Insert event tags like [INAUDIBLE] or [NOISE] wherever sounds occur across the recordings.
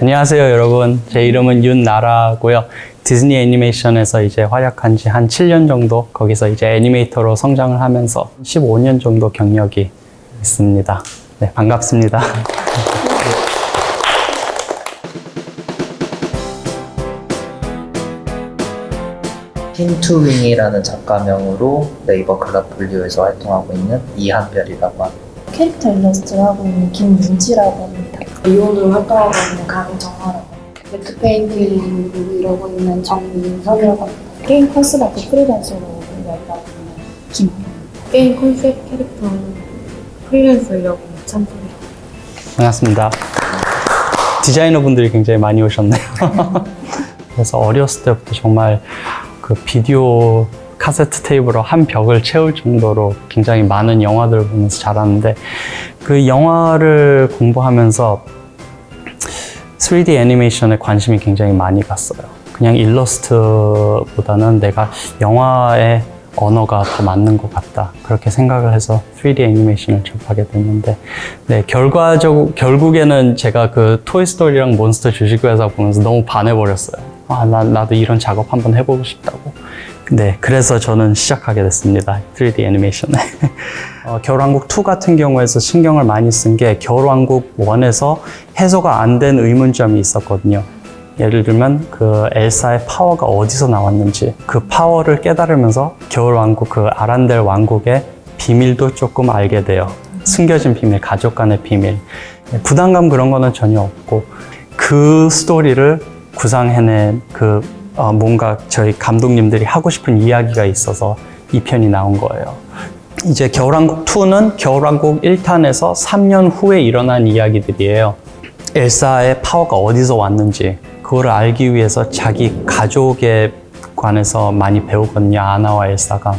안녕하세요, 여러분. 제 이름은 윤나라고요. 디즈니 애니메이션에서 이제 활약한 지 한 7년 정도 거기서 이제 애니메이터로 성장을 하면서 15년 정도 경력이 있습니다. 네, 반갑습니다. 핀투윙이라는 작가명으로 네이버 클럽 분류에서 활동하고 있는 이한별이라고 합니다. 캐릭터 일러스트를 하고 있는 김문지라고 합니다. 이혼으로 활동하고 있는 강정아라고 합니다. 매트 페인팅으로 일하고 있는 정민석이라고 합니다. 게임 컨셉아트 프리랜서로 일하고 있는 김. 게임 컨셉 캐릭터 프리랜서 있는 찬솔이라고 반갑습니다. 디자이너 분들이 굉장히 많이 오셨네요. [LAUGHS] 그래서 어렸을 때부터 정말 그 비디오 카세트 테이프로 한 벽을 채울 정도로 굉장히 많은 영화들을 보면서 자랐는데 그 영화를 공부하면서 3D 애니메이션에 관심이 굉장히 많이 갔어요. 그냥 일러스트보다는 내가 영화의 언어가 더 맞는 것 같다. 그렇게 생각을 해서 3D 애니메이션을 접하게 됐는데, 네, 결과적, 결국에는 제가 그 토이스토리랑 몬스터 주식회사 보면서 너무 반해버렸어요. 아, 나, 나도 이런 작업 한번 해보고 싶다고. 네, 그래서 저는 시작하게 됐습니다. 3D 애니메이션에. [LAUGHS] 어, 겨울왕국 2 같은 경우에서 신경을 많이 쓴 게 겨울왕국 1에서 해소가 안 된 의문점이 있었거든요. 예를 들면 그 엘사의 파워가 어디서 나왔는지 그 파워를 깨달으면서 겨울왕국 그 아란델 왕국의 비밀도 조금 알게 돼요. 숨겨진 비밀, 가족 간의 비밀. 부담감 그런 거는 전혀 없고 그 스토리를 구상해낸 그 어, 뭔가 저희 감독님들이 하고 싶은 이야기가 있어서 이 편이 나온 거예요. 이제 겨울왕국 2는 겨울왕국 1탄에서 3년 후에 일어난 이야기들이에요. 엘사의 파워가 어디서 왔는지 그거를 알기 위해서 자기 가족에 관해서 많이 배우거든요. 아나와 엘사가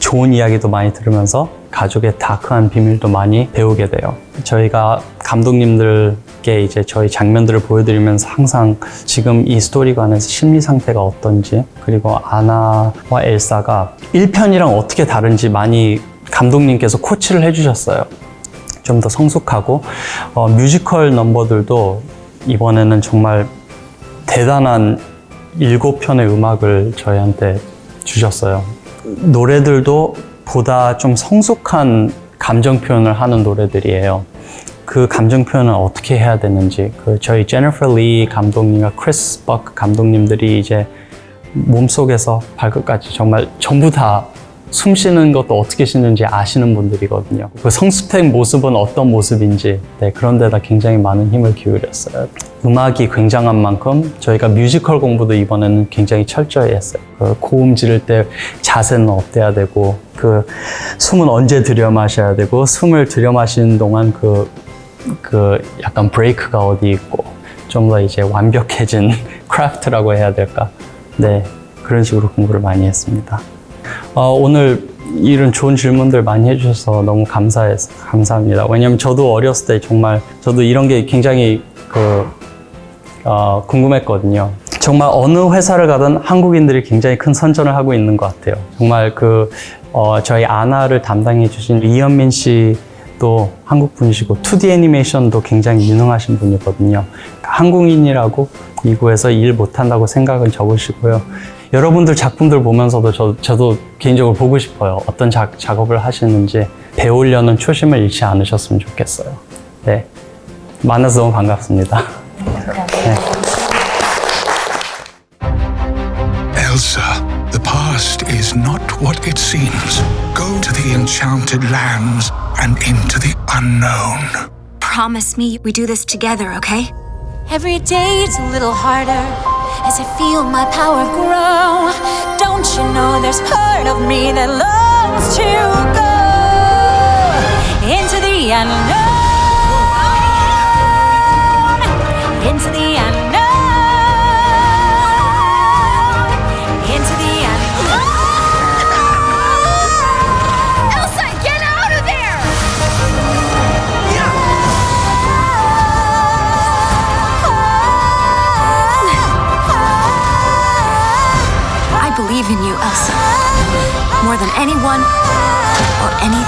좋은 이야기도 많이 들으면서 가족의 다크한 비밀도 많이 배우게 돼요. 저희가 감독님들 께 이제 저희 장면들을 보여드리면서 항상 지금 이 스토리관에서 심리 상태가 어떤지 그리고 아나와 엘사가 1편이랑 어떻게 다른지 많이 감독님께서 코치를 해주셨어요. 좀 더 성숙하고 어, 뮤지컬 넘버들도 이번에는 정말 대단한 일곱 편의 음악을 저희한테 주셨어요. 노래들도 보다 좀 성숙한 감정 표현을 하는 노래들이에요. 그 감정 표현을 어떻게 해야 되는지 그 저희 제니퍼 리 감독님과 크리스 벅 감독님들이 이제 몸속에서 발끝까지 정말 전부 다 숨 쉬는 것도 어떻게 쉬는지 아시는 분들이거든요. 그 성숙된 모습은 어떤 모습인지 네, 그런 데다 굉장히 많은 힘을 기울였어요. 음악이 굉장한 만큼 저희가 뮤지컬 공부도 이번에는 굉장히 철저히 했어요. 그 고음 지를 때 자세는 어때야 되고 그 숨은 언제 들여 마셔야 되고 숨을 들여 마시는 동안 그, 그 약간 브레이크가 어디 있고 좀 더 이제 완벽해진 [LAUGHS] 크래프트라고 해야 될까. 네. 그런 식으로 공부를 많이 했습니다. 어, 오늘 이런 좋은 질문들 많이 해주셔서 너무 감사해, 감사합니다. 왜냐면 저도 어렸을 때 정말 저도 이런 게 굉장히 그, 어, 궁금했거든요. 정말 어느 회사를 가든 한국인들이 굉장히 큰 선전을 하고 있는 것 같아요. 정말 그, 어, 저희 아나를 담당해 주신 이현민 씨 도 한국 분이시고 2D 애니메이션도 굉장히 유능하신 분이거든요. 한국인이라고 미국에서 일 못한다고 생각은 접으시고요. 여러분들 작품들 보면서도 저, 저도 개인적으로 보고 싶어요. 어떤 자, 작업을 하시는지 배우려는 초심을 잃지 않으셨으면 좋겠어요. 네. 만나서 너무 반갑습니다. 네. Elsa, past is not what it seems. Go to the enchanted lands and into the unknown. Promise me we do this together, okay? Every day it's a little harder as I feel my power grow. Don't you know there's part of me that longs to go into the unknown? Into the More than anyone or anything.